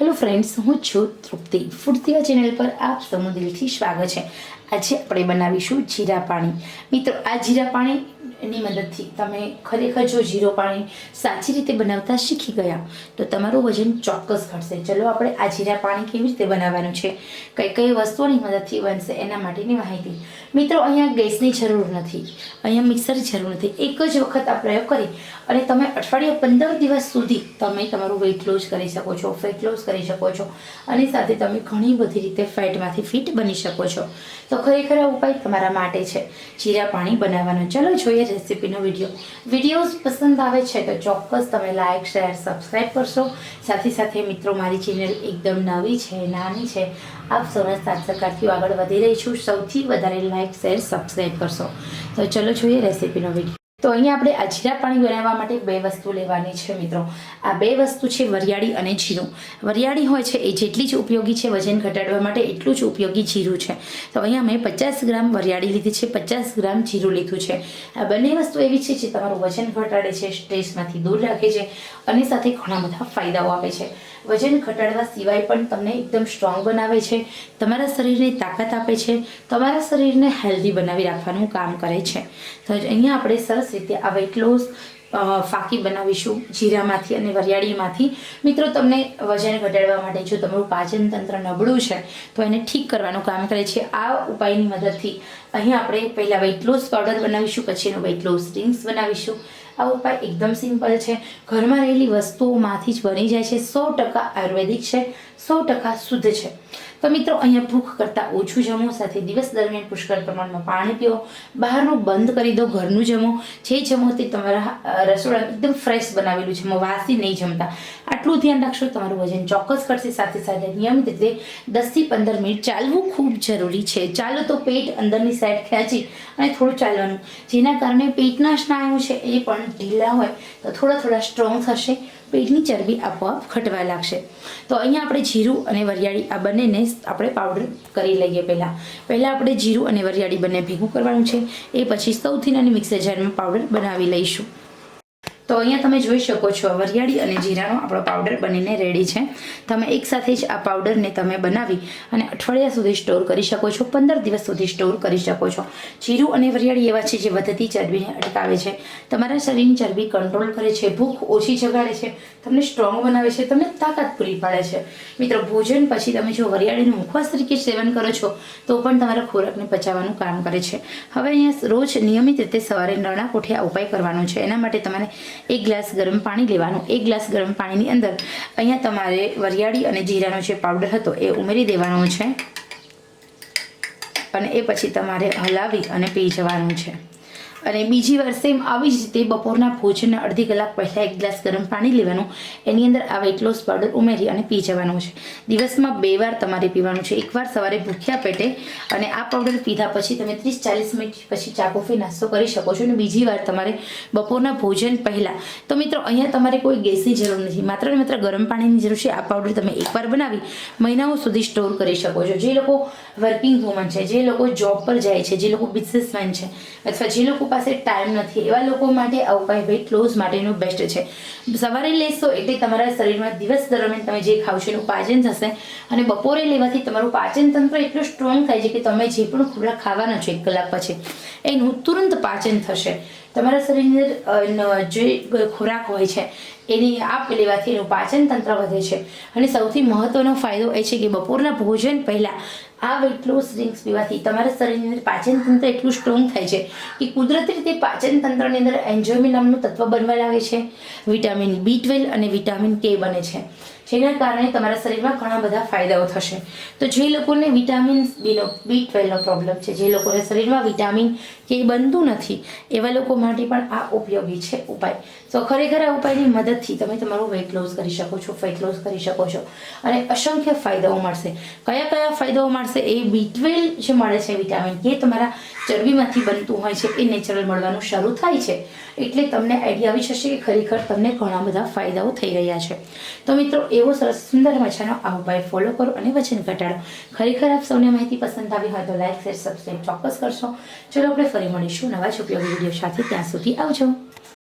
Hello friends, હું છું તૃપ્તિ. ફૂડતીવા channel પર આપ સૌનું સ્વાગત છે. આજે આપણે બનાવીશું જીરા પાણી. મિત્રો, આ જીરા પાણીની મદદથી તમે ખરેખર જો જીરો પાણી સાચી રીતે બનાવતા શીખી ગયા, તો તમારું વજન ચોક્કસ ઘટશે. ચલો આપણે આ જીરા પાણી કેવી રીતે બનાવવાનું છે? કઈ કઈ વસ્તુઓની મદદથી બનશે એના માટેની માહિતી. મિત્રો, અહીંયા ગેસની જરૂર નથી. અહીંયા મિક્સરની જરૂર નથી. એક જ વખત આ પ્રયોગ કરી અને તમે અઠવાડિયા પંદર દિવસ સુધી તમે તમારું વેઇટ લોસ કરી શકો છો ફેટ લોસ કરી શકો છો અને સાથે તમે ઘણી બધી રીતે ફેટમાંથી ફિટ બની શકો છો. તો ખરેખર આ ઉપાય તમારા માટે છે. જીરા પાણી બનાવવાનો. ચલો જોઈએ રેસીપીનો વીડિયો. વિડીયોઝ પસંદ આવે છે તો ચોક્કસ તમે લાઇક શેર સબસ્ક્રાઈબ કરશો. સાથે સાથે મિત્રો, મારી ચેનલ એકદમ નવી છે, નાની છે, આપ સૌના સાથ આગળ વધી રહી છું સૌથી વધારે લાઇક શેર સબસ્ક્રાઈબ કરશો. તો ચલો જોઈએ રેસીપીનો વીડિયો. તો અહીંયા આપણે આ પાણી બનાવવા માટે બે વસ્તુ લેવાની છે મિત્રો. આ બે વસ્તુ છે વરિયાળી અને જીરું. વરિયાળી હોય છે એ જેટલી જ ઉપયોગી છે વજન ઘટાડવા માટે એટલું જ ઉપયોગી જીરું છે. તો અહીંયા મેં પચાસ ગ્રામ વરિયાળી લીધી છે, પચાસ ગ્રામ જીરું લીધું છે. આ બંને વસ્તુ એવી છે જે તમારું વજન ઘટાડે છે, સ્ટ્રેસમાંથી દૂર રાખે છે અને સાથે ઘણા બધા ફાયદાઓ આપે છે. વજન ઘટાડવા સિવાય પણ તમને એકદમ સ્ટ્રોંગ બનાવે છે, તમારા શરીરને તાકાત આપે છે, તમારા શરીરને હેલ્ધી બનાવી રાખવાનું કામ કરે છે. તો અહીંયા આપણે સરસ રીતે આ વેઇટ લોસ ફાકી બનાવીશું જીરામાંથી અને વરિયાળીમાંથી. મિત્રો, તમને વજન ઘટાડવા માટે જો તમારું પાચન તંત્ર નબળું છે, તો એને ઠીક કરવાનું કામ કરે છે. આ ઉપાયની મદદથી અહીં આપણે પહેલાં વેઇટ લોસ પાવડર બનાવીશું, પછી એનું વેઇટ ડ્રિંક્સ બનાવીશું. આ ઉપાય એકદમ સિમ્પલ છે. ઘરમાં રહેલી વસ્તુઓમાંથી જ બની જાય છે. સો ટકા આયુર્વેદિક છે, સો ટકા શુદ્ધ છે. તો મિત્રો, અહીંયા ભૂખ કરતાં ઓછું જમો, સાથે દિવસ દરમિયાન પુષ્કળ પ્રમાણમાં પાણી પીઓ, બહારનું બંધ કરી દો, ઘરનું જમો. જે જમો તે તમારા રસોડા એકદમ ફ્રેશ બનાવેલું જમો વાસી નહીં જમતા. આટલું ધ્યાન રાખશો, તમારું વજન ચોક્કસ કરશે સાથે સાથે નિયમિત રીતે દસથી પંદર મિનિટ ચાલવું ખૂબ જરૂરી છે. ચાલો તો પેટ અંદરની સાઈડ ખેંચી અને થોડું ચાલવાનું. જેના કારણે પેટના સ્નાયુ છે એ પણ ઢીલા હોય, તો થોડા થોડા સ્ટ્રોંગ થશે. પેટની ચરબી આપોઆપ ઘટવા લાગશે. તો અહીંયા આપણે જીરું અને વરિયાળી આ બંનેને આપણે પાવડર કરી લઈએ પહેલાં. પહેલાં આપણે જીરું અને વરિયાળી બંને ભેગું કરવાનું છે. એ પછી સૌથી નાની મિક્સર જારમાં પાવડર બનાવી લઈશું. તો અહીંયા તમે જોઈ શકો છો, વરિયાળી અને જીરાનો આપણો પાવડર બનીને રેડી છે. તમે એકસાથે જ આ પાવડરને તમે બનાવી અને અઠવાડિયા સુધી સ્ટોર કરી શકો છો, પંદર દિવસ સુધી સ્ટોર કરી શકો છો. જીરું અને વરિયાળી એવા છે જે વધતી ચરબીને અટકાવે છે. તમારા શરીરની ચરબી કંટ્રોલ કરે છે, ભૂખ ઓછી જગાડે છે, તમને સ્ટ્રોંગ બનાવે છે, તમને તાકાત પૂરી પાડે છે. મિત્રો, ભોજન પછી તમે જો વરિયાળીનું મુખવાસ તરીકે સેવન કરો છો, તો પણ તમારા ખોરાકને પચાવવાનું કામ કરે છે. હવે અહીંયા રોજ નિયમિત રીતે સવારે નરણા કોઠે આ ઉપાય કરવાનો છે, એના માટે તમારે એક ગ્લાસ ગરમ પાણી લેવાનું, એક ગ્લાસ ગરમ પાણીની અંદર. અહીંયા તમારે વરિયાળી અને જીરાનો જે પાવડર હતો એ ઉમેરી દેવાનો છે. અને એ પછી તમારે હલાવી અને પી જવાનું છે. અને બીજી વાર સેમ આવી જ રીતે બપોરના ભોજનના અડધી કલાક પહેલાં એક ગ્લાસ ગરમ પાણી લેવાનું. એની અંદર આ વેટ લોસ પાવડર ઉમેરી અને પી જવાનું છે. દિવસમાં બે વાર તમારે પીવાનું છે. એકવાર સવારે ભૂખ્યા પેટે અને આ પાવડર પીધા પછી તમે ત્રીસ ચાલીસ મિનિટ પછી ચા કોફી નાસ્તો કરી શકો છો અને બીજી વાર તમારે બપોરના ભોજન પહેલાં. તો મિત્રો, અહીંયા તમારે કોઈ ગેસની જરૂર નથી. માત્ર ને માત્ર ગરમ પાણીની જરૂર છે. આ પાવડર તમે એકવાર બનાવી મહિનાઓ સુધી સ્ટોર કરી શકો છો. જે લોકો વર્કિંગ વુમન છે, જે લોકો જોબ પર જાય છે, જે લોકો બિઝનેસમેન છે, અથવા જે લોકો પાસે ટાઈમ નથી. એવા લોકો માટે આ ભાઈ ક્લોઝ માટેનો બેસ્ટ છે. સવારે લેશો એટલે તમારા શરીરમાં દિવસ દરમિયાન તમે જે ખાવ છો એનું પાચન થશે અને બપોરે લેવાથી તમારું પાચન તંત્ર એટલું સ્ટ્રોંગ થાય છે કે તમે જે પણ ખોરાક ખાવાના છો એક કલાક પછી, એનું તુરંત પાચન થશે. તમારા શરીરની અંદર જે ખોરાક હોય છે, એની આપ લેવાથી એનું પાચન તંત્ર વધે છે. અને સૌથી મહત્વનો ફાયદો એ છે કે બપોરના ભોજન પહેલાં આ વેટ લોસ ડ્રિંક્સ પીવાથી તમારા શરીરની અંદર પાચન તંત્ર એટલું સ્ટ્રોંગ થાય છે કે કુદરતી રીતે પાચન તંત્રની અંદર એન્જોમી નામનું તત્વ બનવા લાગે છે. વિટામિન બી ટ્વેલ્વ અને વિટામિન કે બને છે. જેના કારણે તમારા શરીરમાં ઘણા બધા ફાયદાઓ થશે. તો જે લોકોને વિટામિન બીનો, બી ટ્વેલ્વનો પ્રોબ્લેમ છે, જે લોકોને શરીરમાં વિટામિન કે બનતું નથી, એવા લોકો માટે પણ આ ઉપયોગી છે ઉપાય. તો ખરેખર આ ઉપાયની મદદથી તમે તમારું વેઇટ લોસ કરી શકો છો ફેટ લોસ કરી શકો છો. અને અસંખ્ય ફાયદાઓ મળશે. કયા કયા ફાયદાઓ મળશે? એ બી ટ્વેલ્વ જે મળે છે વિટામિન, એ તમારા ચરબીમાંથી બનતું હોય છે, એ નેચરલ મળવાનું શરૂ થાય છે. એટલે તમને આઈડિયા આવી જશે કે ખરેખર તમને ઘણા બધા ફાયદાઓ થઈ રહ્યા છે. તો મિત્રો એવો સરસ સુંદર મજાનો આ ઉપાય ફોલો કરો અને વજન ઘટાડો. ખરેખર આપ સૌને માહિતી પસંદ આવી હોય તો લાઈક શેર સબસ્ક્રાઈબ ચોક્કસ કરશો. ચલો આપણે ફરી મળીશું નવા જ ઉપયોગી વીડિયો સાથે. ત્યાં સુધી આવજો.